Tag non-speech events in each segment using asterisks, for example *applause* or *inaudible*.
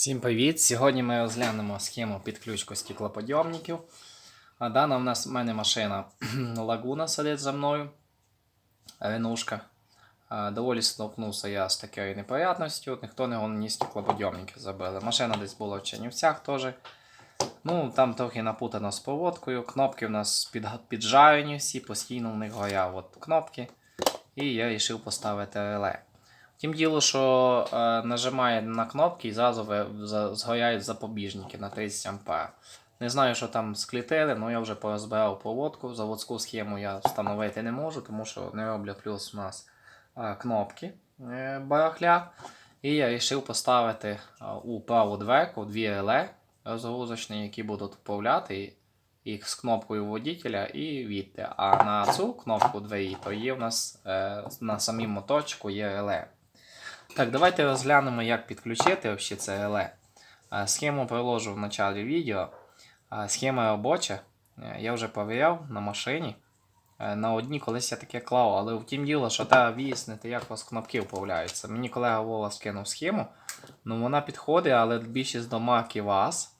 Всім привіт! Сьогодні ми розглянемо схему підключку стеклоподйомників. А Дана в нас в мене машина *clears throat* Лагуна сидить за мною. Ренушка. Доволі столкнувся я з такою неприятністю. Ніхто не ні стеклоподйомники забили. Машина десь була в Чернівцях теж. Ну, там трохи напутано з проводкою. Кнопки в нас під, піджарені всі, постійно в них горять от кнопки. І я вирішив поставити реле. Тим діло, що е, нажимає на кнопки і зразу згоряють запобіжники на 30 А. Не знаю, що там склітили, але я вже порозбирав проводку. Заводську схему я встановити не можу, тому що не роблять плюс у нас е, кнопки е, барахля. І я вирішив поставити е, у праву дверку дві реле розгрузочні, які будуть управляти їх з кнопкою водителя і відти. А на цю кнопку двері, то є у нас е, на самім моторчику є реле. Так, давайте розглянемо, як підключити це реле. Е, Схему приложу в началі відео. Е, Схема робоча. Е, Я вже перевіряв на машині. Е, На одній колись я таке клав, але втім діло, що треба вияснити, як у вас кнопки управляються. Мені колега Вова скинув схему. Ну вона підходить, але більшість до марки ВАЗ.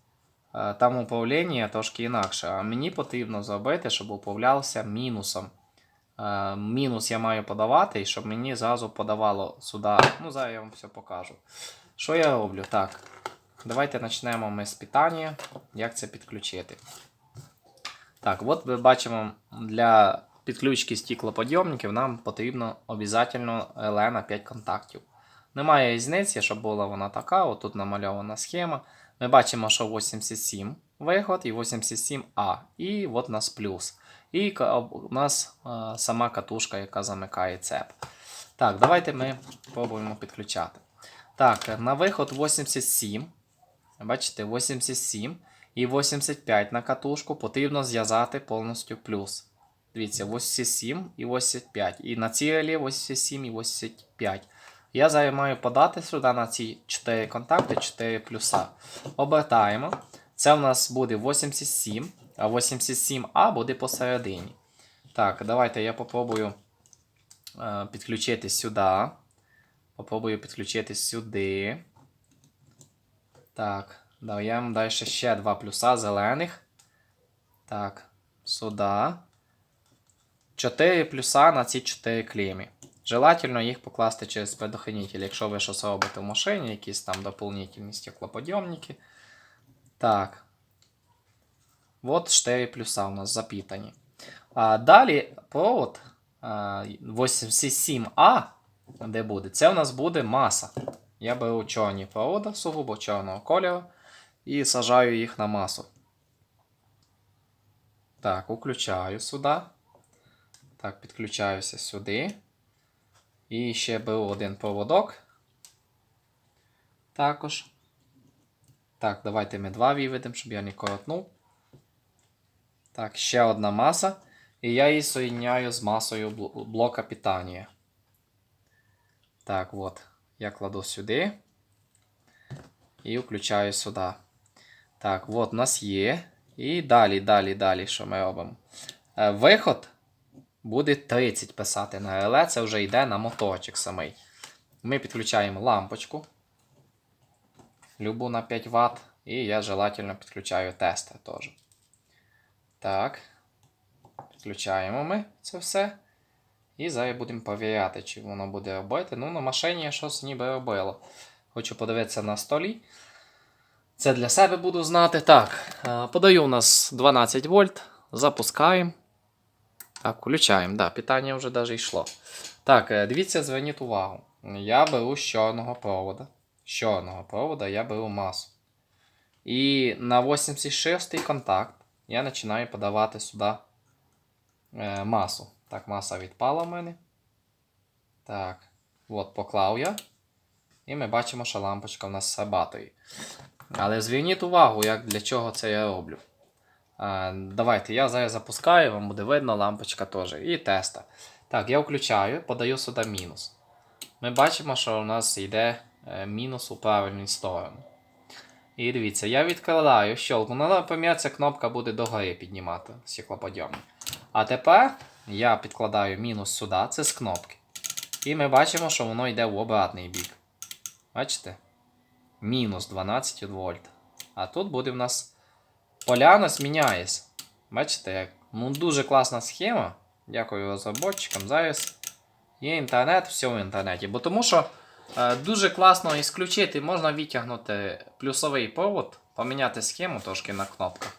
Е, Там управління трошки інакше. А мені потрібно зробити, щоб управлявся мінусом. Е, Мінус я маю подавати, і щоб мені зразу подавало сюди. Ну, зараз я вам все покажу. Що я роблю? Так. Давайте почнемо ми з питання, як це підключити. Так, от ми бачимо, для підключки стеклоподйомників нам потрібно обов'язково на 5 контактів. Немає різниці, щоб була вона така, от тут намальована схема. Ми бачимо, що 87 виход і 87А. І от у нас плюс. І у нас е, сама катушка, яка замикає цеп. Так, давайте ми спробуємо підключати. Так, на виход 87. Бачите, 87 і 85 на катушку потрібно зв'язати повністю плюс. Дивіться, 87 і 85. І на цій релі 87 і 85. Я зараз маю подати сюди на ці 4 контакти, 4 плюса. Обертаємо. Це у нас буде 87, а 87А буде посередині. Так, давайте я попробую е, підключити сюди. Попробую підключити сюди. Так, даємо далі ще два плюса зелених. Так, сюди. 4 плюса на ці 4 клейми. Желательно їх покласти через предохранитель, якщо ви щось робите в машині, якісь там доповнительні стеклоподйомники. Так. От 4 плюса у нас запитані. А далі провод а, 87А, де буде, це у нас буде маса. Я беру чорні провода, сугубо чорного кольору, і сажаю їх на масу. Так, включаю сюди. Так, підключаюся сюди. І ще беру один проводок. Також. Так, давайте ми два виведемо, щоб я не коротнув. Так, ще одна маса. І я її соєдняю з масою блока питання. Так, от. Я кладу сюди. І включаю сюди. Так, от у нас є. І далі, далі, далі, що ми робимо? Е, Виход буде 30 писати на реле, це вже йде на моторчик самий. Ми підключаємо лампочку. Любу на 5 Вт. І я желательно підключаю тестер теж. Так. Підключаємо ми це все. І зараз будемо перевіряти, чи воно буде робити. Ну, на машині я щось ніби робило. Хочу подивитися на столі. Це для себе буду знати. Так, е, подаю у нас 12 вольт. Запускаємо. Так, включаємо. Да, питання вже навіть йшло. Так, е, дивіться, зверніть увагу. Я беру з чорного провода. З чорного провода я беру масу. І на 86 контакт я починаю подавати сюди е, масу. Так, маса відпала в мене. Так, от поклав я. І ми бачимо, що лампочка в нас срабатує. Але зверніть увагу, як для чого це я роблю. А, давайте, я зараз запускаю, вам буде видно, лампочка теж. І теста. Так, я включаю, подаю сюди мінус. Ми бачимо, що у нас йде е, мінус у правильну сторону. І дивіться, я відкладаю щелку. Ну, наприклад, ця кнопка буде догори піднімати стеклоподйомник. А тепер я підкладаю мінус сюди, це з кнопки. І ми бачимо, що воно йде в обратний бік. Бачите? мінус 12 вольт. А тут буде в нас поляна зміняється. Бачите, як? Ну, дуже класна схема. Дякую розробникам. Зараз є інтернет, все в інтернеті. Бо тому що е, дуже класно ісключити, можна витягнути плюсовий провод, поміняти схему трошки на кнопках.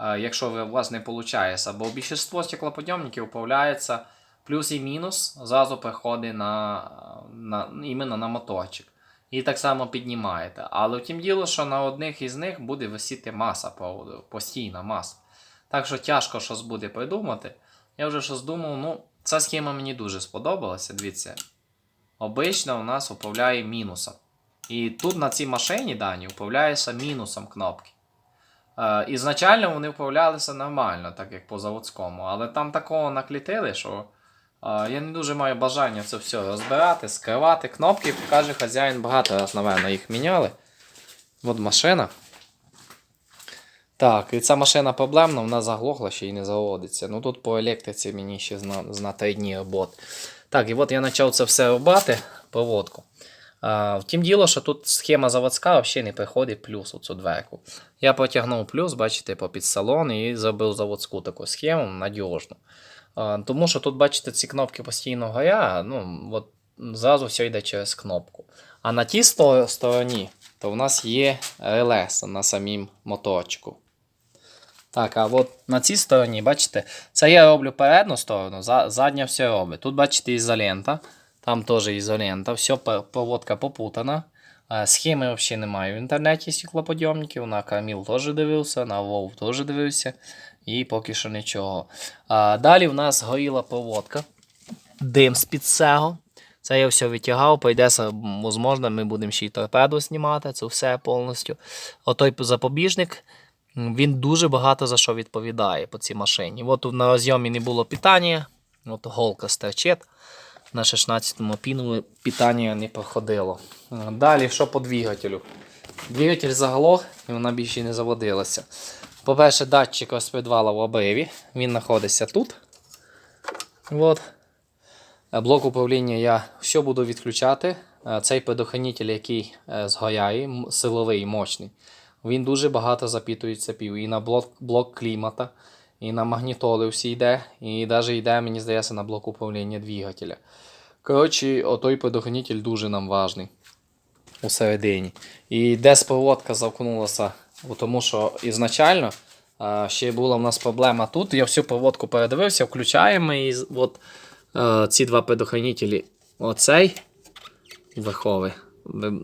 Е, якщо у вас не виходить. Бо більшість стеклоподйомників управляється плюс і мінус, зразу приходить на, на, іменно на моторчик. І так само піднімаєте. Але втім діло, що на одних із них буде висіти маса проводу, постійна маса. Так що тяжко щось буде придумати. Я вже щось думав, ну, ця схема мені дуже сподобалася. Дивіться. Обично у нас управляє мінусом. І тут на цій машині дані управляється мінусом кнопки. Е, ізначально вони управлялися нормально, так як по заводському, але там такого наклітили, що е, я не дуже маю бажання це все розбирати, скривати. Кнопки, каже хазяїн, багато раз, напевно, їх міняли. От машина. Так, і ця машина проблемна, вона заглохла ще й не заводиться. Ну тут по електриці мені ще зна, зна 3 дні роботи. Так, і от я почав це все робити, проводку. А, втім діло, що тут схема заводська взагалі не приходить плюс у цю дверку. Я потягнув плюс, бачите, по під салон і зробив заводську таку схему надіжну. А, тому що тут, бачите, ці кнопки постійно горять, ну, от зразу все йде через кнопку. А на тій стороні, то в нас є релес на самім моторчику. Так, а от на цій стороні, бачите, це я роблю передню сторону, задня все робить. Тут, бачите, ізолента, там теж ізолента, все проводка попутана. Е, Схеми взагалі немає в інтернеті стеклоподйомників. На Каміл теж дивився, на Вов теж дивився. І поки що нічого. Далі в нас горіла проводка. Дим з-під цього. Це я все витягав, прийдеться, можливо, ми будемо ще й торпеду знімати, це все повністю. Отой запобіжник, він дуже багато за що відповідає по цій машині. От на розйомі не було питання, от голка стерчить. На 16-му піну питання не проходило. Далі, що по двигателю? Двигатель заглох і вона більше не заводилася. По-перше, датчик розпідвала в обриві, він знаходиться тут. От. Е, Блок управління я все буду відключати. Е, Цей предохранитель, який е, згоряє, силовий, мощний, він дуже багато запитує цепів. І на блок, блок клімата, і на магнітоли всі йде, і навіть йде, мені здається, на блок управління двигателя. Коротше, отой предохранитель дуже нам важний у середині. І десь проводка замкнулася, тому що ізначально ще була в нас проблема тут. Я всю проводку передивився, включаємо і от е, ці два предохранителі. Оцей верховий.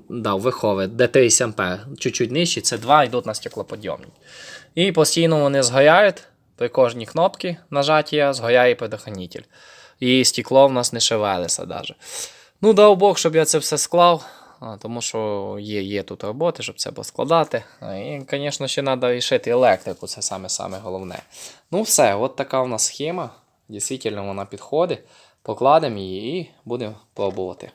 Да, верховий, де 30 ампер, чуть-чуть нижчий, це два йдуть на стеклоподйомник. І постійно вони згоряють. При кожній кнопці нажаття згоряє предохранитель. І стекло в нас не шевелиться навіть. Ну, дав Бог, щоб я це все склав, тому що є, є тут роботи, щоб це поскладати. І, звісно, ще треба рішити електрику, це саме саме головне. Ну, все, от така у нас схема. Дійсно, вона підходить. Покладемо її і будемо пробувати.